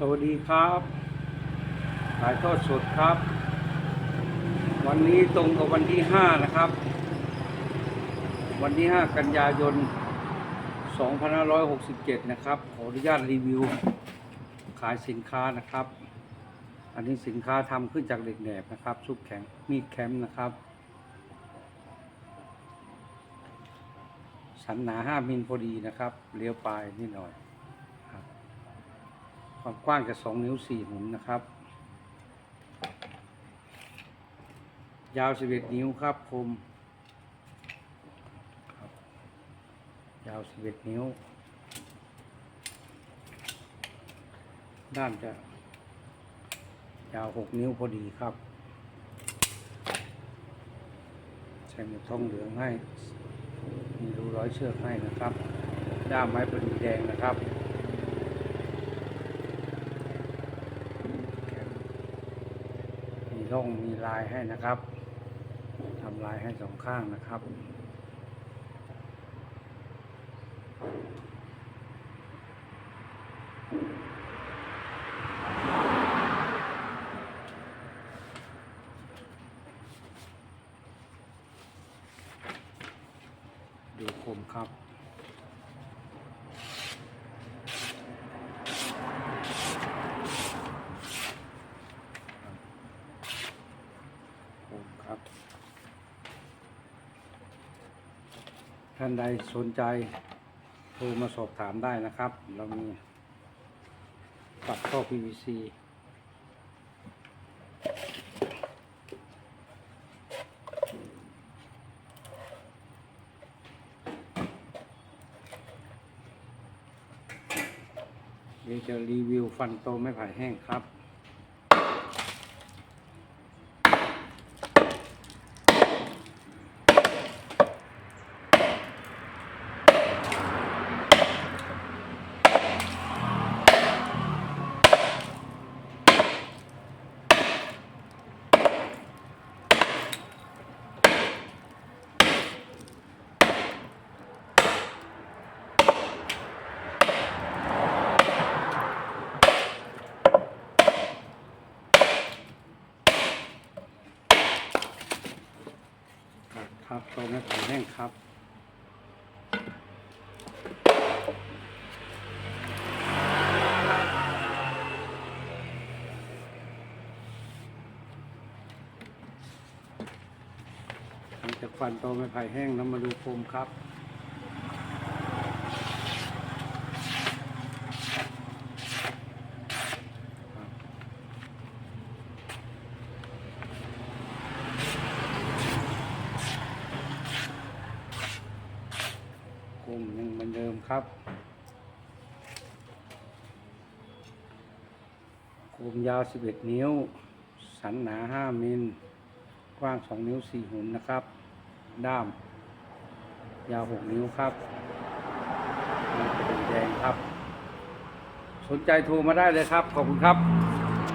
สวัสดีครับถ่ายทอดสดครับ วันนี้ตรงกับวันที่ห้านะครับ วันที่ห้ากันยายน 2567 นะครับ ขออนุญาตรีวิว ขายสินค้านะครับ อันนี้สินค้าทำขึ้นจากเหล็กแหนบนะครับ ซุปแข็งมีดแคมป์นะครับ สันหนา 5 มิลพอดีนะครับเลี้ยวปลายนิดหน่อย ความกว้างจะ2นิ้ว4หุนนะครับ ยาว11นิ้วครับคมครับยาว11นิ้ว ด้านจะยาว6นิ้วพอดีครับใช้หมุดทองเหลืองให้ มีรูร้อยเชือกให้นะครับ ด้ามไม้ประดู่แดงนะครับ ร่องมีลายให้นะครับทำลายให้สองข้างนะครับดูคมครับ คมครับ ท่านใดสนใจโทรมาสอบถามได้นะครับ เรามีปัดท่อ PVC เดี๋ยวจะรีวิวฟันโตไม้ไผ่แห้งครับ ครับตรงไม้ไผ่แห้งครับหลังจากฟันตรงไม้ไผ่แห้งแล้วมาดูโฟมครับ มุมยังเหมือนเดิมครับกลุ่มยาว 11 นิ้ว สันหนา 5 มิล กว้าง 2 นิ้ว 4 หุนนะครับ ด้าม ยาว 6 นิ้วครับมีกระดูกแดงครับ สนใจโทรมาได้เลยครับ ขอบคุณครับ